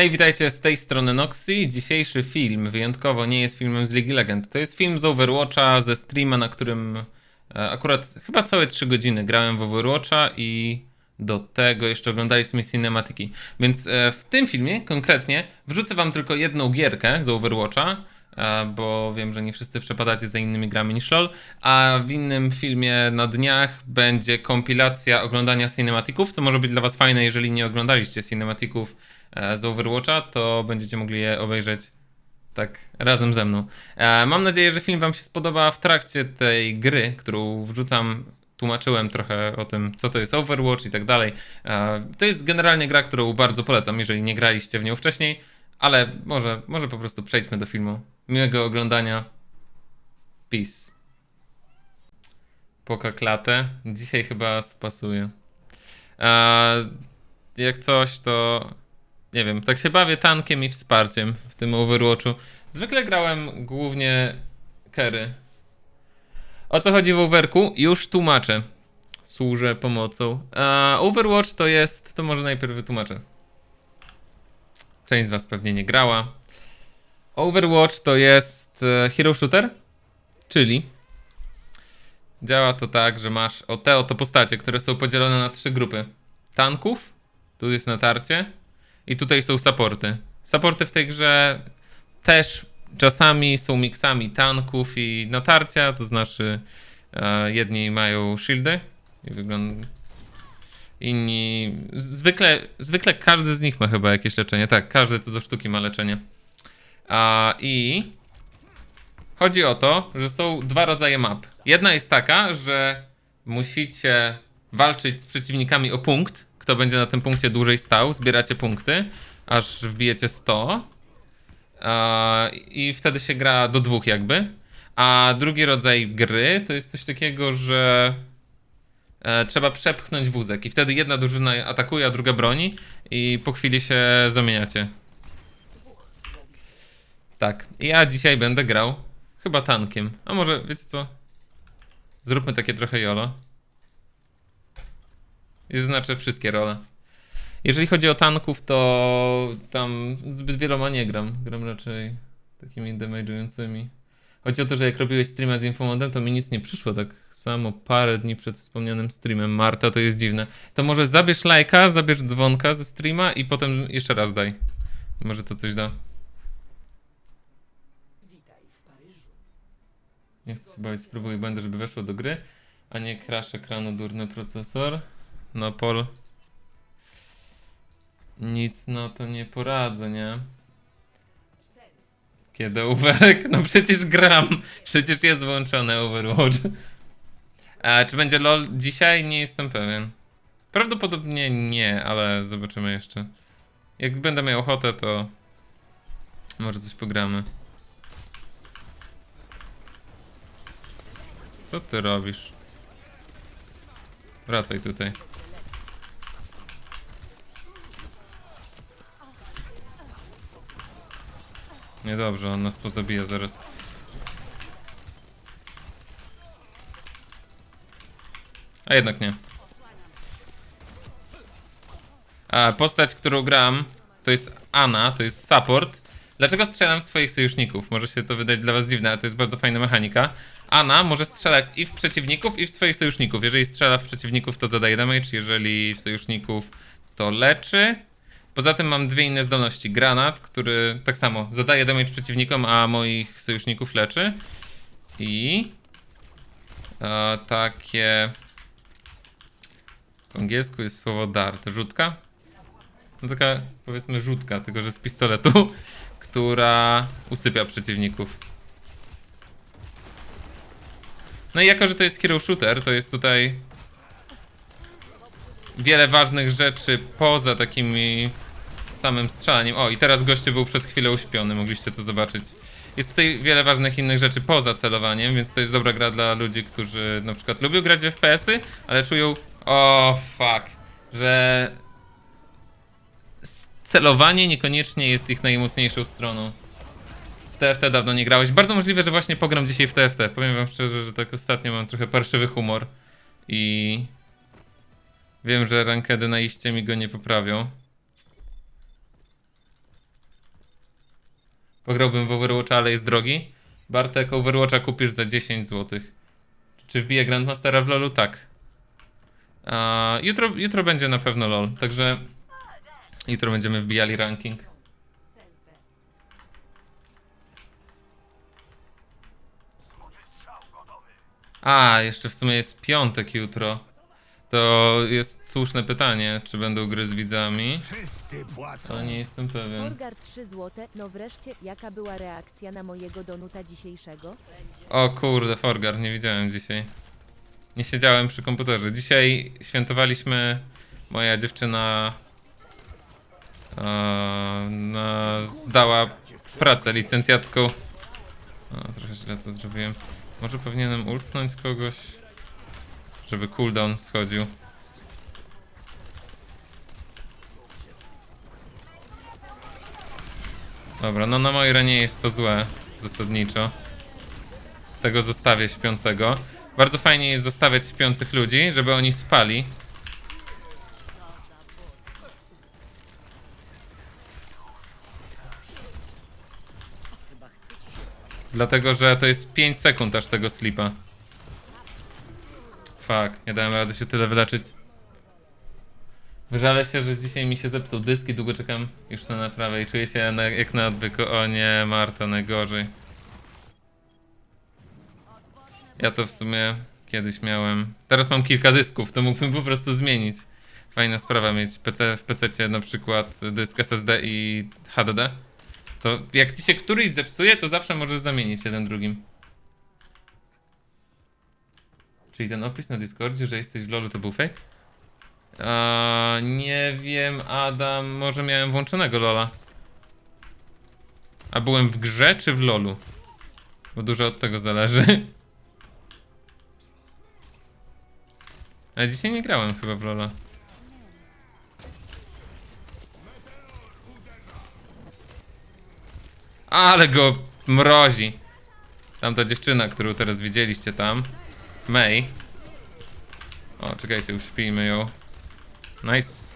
Hej, witajcie z tej strony Noxy. Dzisiejszy film wyjątkowo nie jest filmem z League Legend. To jest film z Overwatcha, ze streama, na którym e, akurat chyba całe 3 godziny grałem w Overwatcha i do tego jeszcze oglądaliśmy cinematiki. Więc e, w tym filmie konkretnie wrzucę wam tylko jedną gierkę z Overwatcha, e, bo wiem, że nie wszyscy przepadacie za innymi grami niż LoL, a w innym filmie na dniach będzie kompilacja oglądania cinematików, co może być dla was fajne, jeżeli nie oglądaliście cinematików z Overwatcha, to będziecie mogli je obejrzeć tak razem ze mną. E, Mam nadzieję, że film Wam się spodoba. W trakcie tej gry, którą wrzucam, tłumaczyłem trochę o tym, co to jest Overwatch i tak dalej. E, To jest generalnie gra, którą bardzo polecam, jeżeli nie graliście w nią wcześniej, ale może, może po prostu przejdźmy do filmu. Miłego oglądania. Peace. Poka klatę. Dzisiaj chyba spasuje. E, Jak coś, to nie wiem, tak się bawię tankiem i wsparciem w tym Overwatchu. Zwykle grałem głównie Kery. O co chodzi w Overku? Już tłumaczę. Służę pomocą. A Overwatch to jest, to może najpierw wytłumaczę. Część z was pewnie nie grała. Overwatch to jest e, hero shooter, czyli działa to tak, że masz o te oto postacie, które są podzielone na trzy grupy. Tanków, tu jest natarcie, i tutaj są supporty. Supporty w tej grze też czasami są miksami tanków i natarcia, to znaczy e, jedni mają shieldy i wygląda... Inni... Zwykle, zwykle każdy z nich ma chyba jakieś leczenie. Tak, każdy co do sztuki ma leczenie. A, I chodzi o to, że są dwa rodzaje map. Jedna jest taka, że musicie walczyć z przeciwnikami o punkt. Kto będzie na tym punkcie dłużej stał, zbieracie punkty, aż wbijecie 100. A, I wtedy się gra do dwóch jakby. A drugi rodzaj gry to jest coś takiego, że e, trzeba przepchnąć wózek i wtedy jedna drużyna atakuje, a druga broni i po chwili się zamieniacie. Tak, ja dzisiaj będę grał chyba tankiem. A może, wiecie co? Zróbmy takie trochę jolo. I zaznaczę wszystkie role. Jeżeli chodzi o tanków, to tam zbyt wieloma nie gram. Gram raczej takimi damage'ującymi. Chodzi o to, że jak robiłeś streama z Infomodem, to mi nic nie przyszło tak samo parę dni przed wspomnianym streamem. Marta, to jest dziwne. To może zabierz lajka, zabierz dzwonka ze streama i potem jeszcze raz daj. Może to coś da. Nie chcę się bawić, spróbuj będę, żeby weszło do gry, a nie crash ekranu durny procesor. No Pol. Nic na to nie poradzę, nie? Kiedy Uberek? No przecież gram. Przecież jest włączony Overwatch. A czy będzie LOL dzisiaj? Nie jestem pewien. Prawdopodobnie nie, ale zobaczymy jeszcze. Jak będę miał ochotę, to może coś pogramy. Co ty robisz? Wracaj tutaj. Niedobrze, on nas pozabija zaraz. A jednak nie. A postać, którą gram, to jest Ana, to jest support. Dlaczego strzelam w swoich sojuszników? Może się to wydać dla was dziwne, ale to jest bardzo fajna mechanika. Ana może strzelać i w przeciwników, i w swoich sojuszników. Jeżeli strzela w przeciwników, to zadaje damage, jeżeli w sojuszników, to leczy. Poza tym mam dwie inne zdolności. Granat, który tak samo zadaje damage przeciwnikom, a moich sojuszników leczy. I e, takie po angielsku jest słowo dart. Rzutka? No taka powiedzmy rzutka, tylko że z pistoletu, która usypia przeciwników. No i jako, że to jest hero shooter, to jest tutaj wiele ważnych rzeczy poza takimi samym strzelaniem. O, i teraz gościu był przez chwilę uśpiony, mogliście to zobaczyć. Jest tutaj wiele ważnych innych rzeczy poza celowaniem, więc to jest dobra gra dla ludzi, którzy na przykład lubią grać w FPS-y, ale czują, o fuck, że celowanie niekoniecznie jest ich najmocniejszą stroną. W TFT dawno nie grałeś. Bardzo możliwe, że właśnie pogram dzisiaj w TFT. Powiem wam szczerze, że tak ostatnio mam trochę parszywy humor i wiem, że rankedy na iście mi go nie poprawią. Pograłbym w Overwatcha, ale jest drogi. Bartek, Overwatcha kupisz za 10 zł. Czy wbije Grandmastera w LoLu? Tak. A, jutro, jutro będzie na pewno LoL, także jutro będziemy wbijali ranking. A, jeszcze w sumie jest piątek jutro. To jest słuszne pytanie, czy będą gry z widzami. Wszyscy płacą. To nie jestem pewien. Borgar 3 złote. No wreszcie, jaka była reakcja na mojego donuta dzisiejszego? O kurde, Forgar, nie widziałem dzisiaj. Nie siedziałem przy komputerze. Dzisiaj świętowaliśmy, moja dziewczyna e, na, zdała pracę licencjacką. O, trochę źle to zrobiłem. Może powinienem ultnąć kogoś, żeby cooldown schodził. Dobra, no na mojej ranie jest to złe, zasadniczo. Tego zostawię śpiącego. Bardzo fajnie jest zostawiać śpiących ludzi, żeby oni spali. Dlatego, że to jest 5 sekund aż tego slipa. Fuck, nie dałem rady się tyle wyleczyć. Wyżalę się, że dzisiaj mi się zepsuł dysk i długo czekam już na naprawę i czuję się na, jak na odwyku. O nie, Marta, najgorzej. Ja to w sumie kiedyś miałem. Teraz mam kilka dysków, to mógłbym po prostu zmienić. Fajna sprawa mieć PC, w PC na przykład dysk SSD i HDD. To jak ci się któryś zepsuje, to zawsze możesz zamienić jeden drugim. Czyli ten opis na Discordzie, że jesteś w LoLu to był fake? A, nie wiem, Adam, może miałem włączonego LoLa. A byłem w grze czy w LoLu? Bo dużo od tego zależy. Ale dzisiaj nie grałem chyba w Lola. Ale go mrozi. Tamta dziewczyna, którą teraz widzieliście tam. May. O, czekajcie, uśpijmy ją. Nice.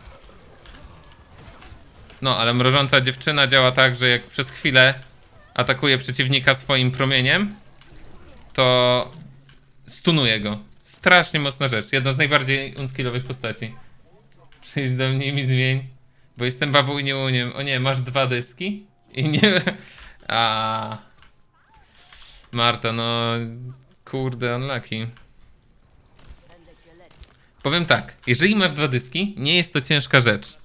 No, ale mrożąca dziewczyna działa tak, że jak przez chwilę atakuje przeciwnika swoim promieniem, to stunuje go. Strasznie mocna rzecz. Jedna z najbardziej unskillowych postaci. Przyjdź do mnie mi zmień, bo jestem babą i nie umiem. O nie, masz dwa dyski? I nie... A. Marta, no... Kurde, unlucky. Powiem tak, jeżeli masz dwa dyski, nie jest to ciężka rzecz.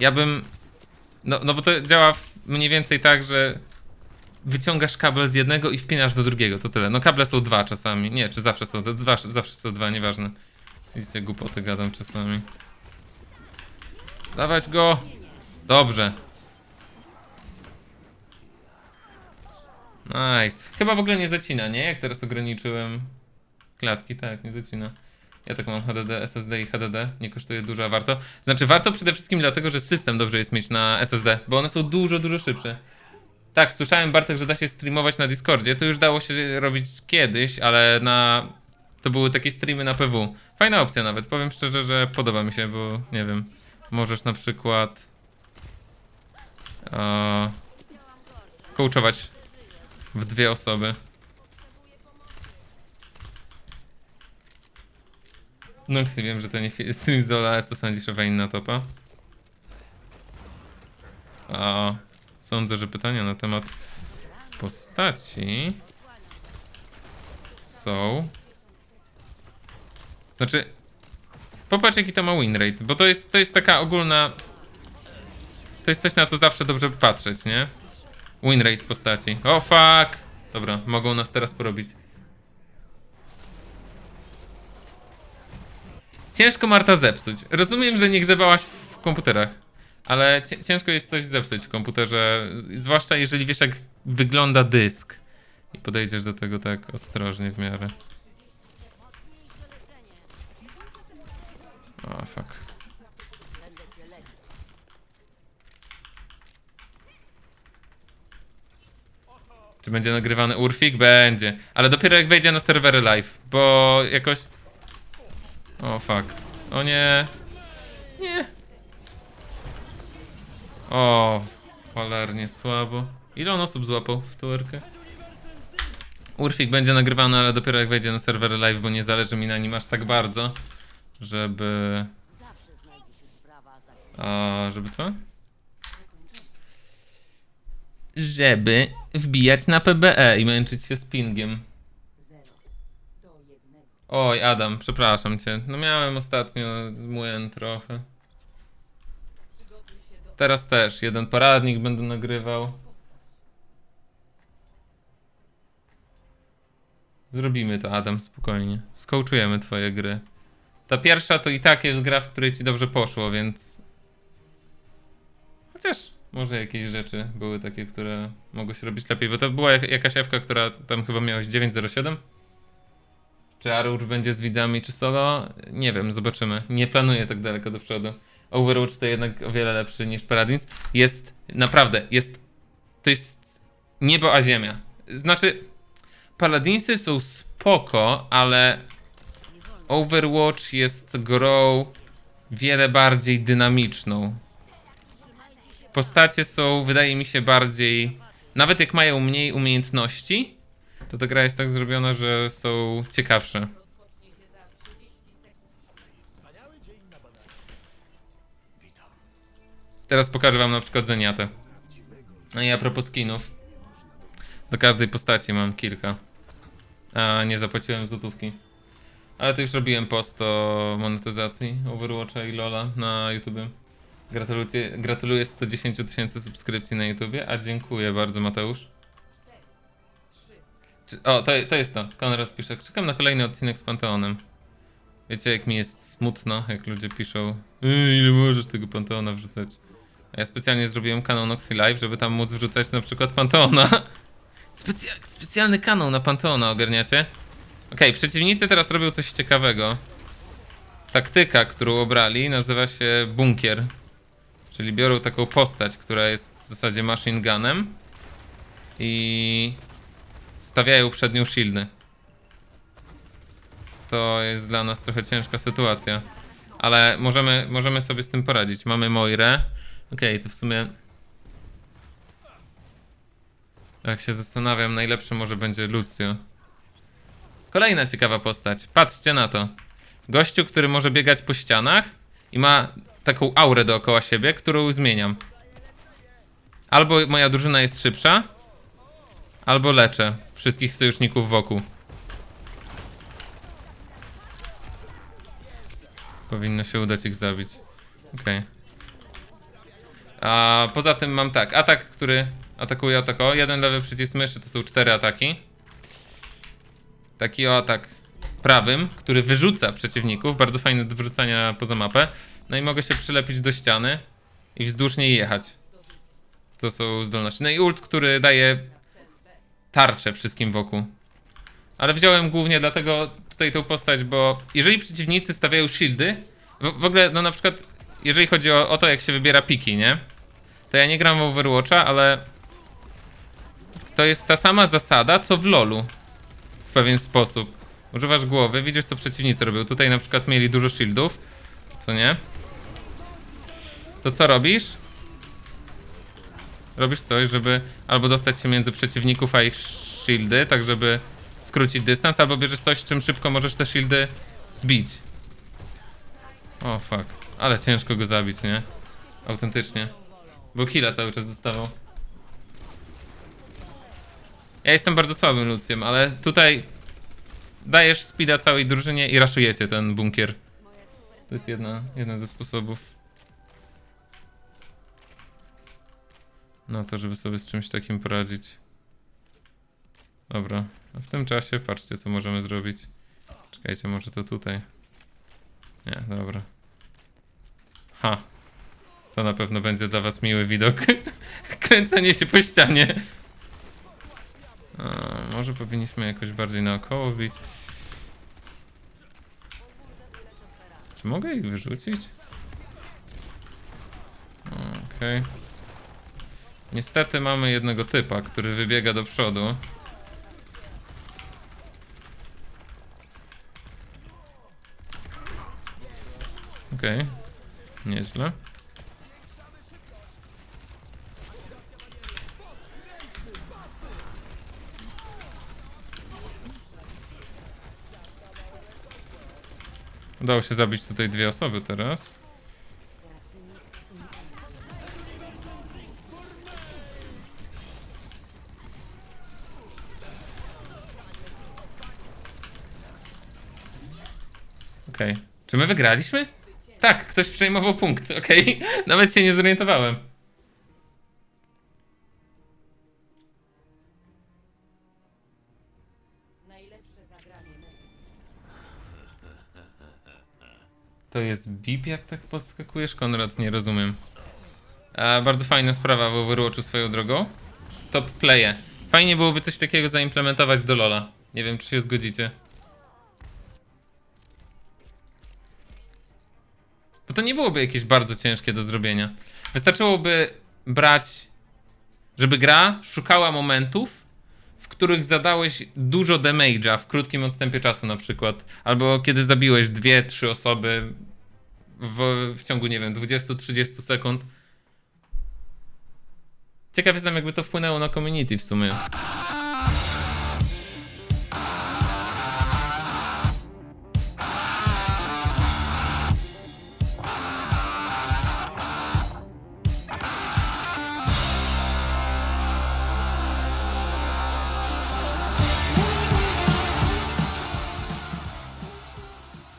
Ja bym... No, no bo to działa mniej więcej tak, że wyciągasz kabel z jednego i wpinasz do drugiego, to tyle. No kable są dwa czasami, nie, czy zawsze są, to dwa, zawsze są dwa, nieważne. Widzicie, głupoty gadam czasami. Dawać go! Dobrze. Nice. Chyba w ogóle nie zacina, nie? Jak teraz ograniczyłem klatki, tak, nie zacina. Ja tak mam HDD, SSD i HDD, nie kosztuje dużo, a warto. Znaczy warto przede wszystkim dlatego, że system dobrze jest mieć na SSD, bo one są dużo, dużo szybsze. Tak, słyszałem Bartek, że da się streamować na Discordzie. To już dało się robić kiedyś, ale na. To były takie streamy na PW. Fajna opcja nawet. Powiem szczerze, że podoba mi się, bo nie wiem. Możesz na przykład. Uh, coachować w dwie osoby. No, Ksy, wiem, że to nie stream z Lola, ale co sądzisz o Wayne na topa? A, sądzę, że pytania na temat postaci są. Znaczy, popatrz jaki to ma win rate, bo to jest, to jest taka ogólna. To jest coś na co zawsze dobrze patrzeć, nie? Win rate postaci. O fuck! Dobra, mogą nas teraz porobić. Ciężko Marta zepsuć. Rozumiem, że nie grzebałaś w komputerach, ale ciężko jest coś zepsuć w komputerze, zwłaszcza jeżeli wiesz jak wygląda dysk i podejdziesz do tego tak ostrożnie w miarę. O, fuck. Czy będzie nagrywany Urfik? Będzie. Ale dopiero jak wejdzie na serwery live, bo jakoś... O, fuck. O nie. Nie. O, cholernie słabo. Ile on osób złapał w tuerkę? Urfik będzie nagrywany, ale dopiero jak wejdzie na serwer live, bo nie zależy mi na nim aż tak bardzo, żeby... A, żeby co? Żeby wbijać na PBE i męczyć się z pingiem. Oj, Adam, przepraszam cię. No miałem ostatnio młyn trochę. Teraz też jeden poradnik będę nagrywał. Zrobimy to, Adam, spokojnie. Skołczujemy twoje gry. Ta pierwsza to i tak jest gra, w której ci dobrze poszło, więc. Chociaż może jakieś rzeczy były takie, które mogły się robić lepiej, bo to była jak- jakaś ewka, która tam chyba miałeś 907. Czy Aruch będzie z widzami, czy solo? Nie wiem, zobaczymy. Nie planuję tak daleko do przodu. Overwatch to jednak o wiele lepszy niż Paradins. Jest, naprawdę, jest, to jest niebo a ziemia. Znaczy, Paladinsy są spoko, ale Overwatch jest grą wiele bardziej dynamiczną. Postacie są, wydaje mi się, bardziej. Nawet jak mają mniej umiejętności, to ta gra jest tak zrobiona, że są ciekawsze. Teraz pokażę wam na przykład Zeniatę. No i a propos skinów. Do każdej postaci mam kilka. A nie zapłaciłem złotówki. Ale to już robiłem post o monetyzacji Overwatcha i Lola na YouTubie. Gratuluję, gratuluję 110 tysięcy subskrypcji na YouTubie, a dziękuję bardzo Mateusz. O, to, to jest to. Konrad pisze, czekam na kolejny odcinek z Panteonem. Wiecie jak mi jest smutno, jak ludzie piszą "Ej, ile możesz tego Panteona wrzucać? A ja specjalnie zrobiłem kanał Noxy Live, żeby tam móc wrzucać na przykład Panteona. Specja specjalny kanał na Panteona, ogarniacie? Okej, przeciwnicy teraz robią coś ciekawego. Taktyka, którą obrali, nazywa się bunkier. Czyli biorą taką postać, która jest w zasadzie machine gunem i stawiają przed nią shieldy. To jest dla nas trochę ciężka sytuacja. Ale możemy, możemy sobie z tym poradzić. Mamy Moirę. Okej, to w sumie... Jak się zastanawiam, najlepszy może będzie Lucio. Kolejna ciekawa postać. Patrzcie na to. Gościu, który może biegać po ścianach i ma taką aurę dookoła siebie, którą zmieniam. Albo moja drużyna jest szybsza, albo leczę wszystkich sojuszników wokół. Powinno się udać ich zabić. Okej. A poza tym mam tak, atak, który atakuje atak o. Jeden lewy przycisk myszy to są cztery ataki. Taki o atak prawym, który wyrzuca przeciwników, bardzo fajny do wyrzucania poza mapę. No i mogę się przylepić do ściany i wzdłuż niej jechać. To są zdolności. No i ult, który daje tarczę wszystkim wokół. Ale wziąłem głównie dlatego tutaj tą postać, bo jeżeli przeciwnicy stawiają shieldy, w, w ogóle no na przykład jeżeli chodzi o, o to jak się wybiera piki, nie? To ja nie gram w Overwatcha, ale to jest ta sama zasada co w LoLu w pewien sposób. Używasz głowy, widzisz co przeciwnicy robią. Tutaj na przykład mieli dużo shieldów, co nie? To co robisz? Robisz coś, żeby albo dostać się między przeciwników a ich shieldy, tak żeby skrócić dystans, albo bierzesz coś, czym szybko możesz te shieldy zbić. O fuck, ale ciężko go zabić, nie? Autentycznie. Bo killa cały czas dostawał. Ja jestem bardzo słabym Lucjem, ale tutaj dajesz speeda całej drużynie i raszujecie ten bunkier. To jest jedna, jeden ze sposobów. Na to, żeby sobie z czymś takim poradzić. Dobra, a w tym czasie patrzcie co możemy zrobić. Czekajcie, może to tutaj. Nie, dobra. Ha. To na pewno będzie dla was miły widok. Kręcenie się po ścianie. A, może powinniśmy jakoś bardziej naokoło bić. Czy mogę ich wyrzucić? Okej. Niestety mamy jednego typa, który wybiega do przodu. Okej, okay. nieźle. Udało się zabić tutaj dwie osoby teraz. Czy my wygraliśmy? Tak, ktoś przejmował punkt, okej. Nawet się nie zorientowałem. To jest bip, jak tak podskakujesz? Konrad, nie rozumiem. A, bardzo fajna sprawa w Overwatchu swoją drogą. Top playe. Fajnie byłoby coś takiego zaimplementować do Lola. Nie wiem, czy się zgodzicie. To nie byłoby jakieś bardzo ciężkie do zrobienia. Wystarczyłoby brać, żeby gra szukała momentów, w których zadałeś dużo damage'a w krótkim odstępie czasu na przykład. Albo kiedy zabiłeś dwie, trzy osoby w, w ciągu, nie wiem, 20-30 sekund. Ciekaw jestem, jakby to wpłynęło na community w sumie.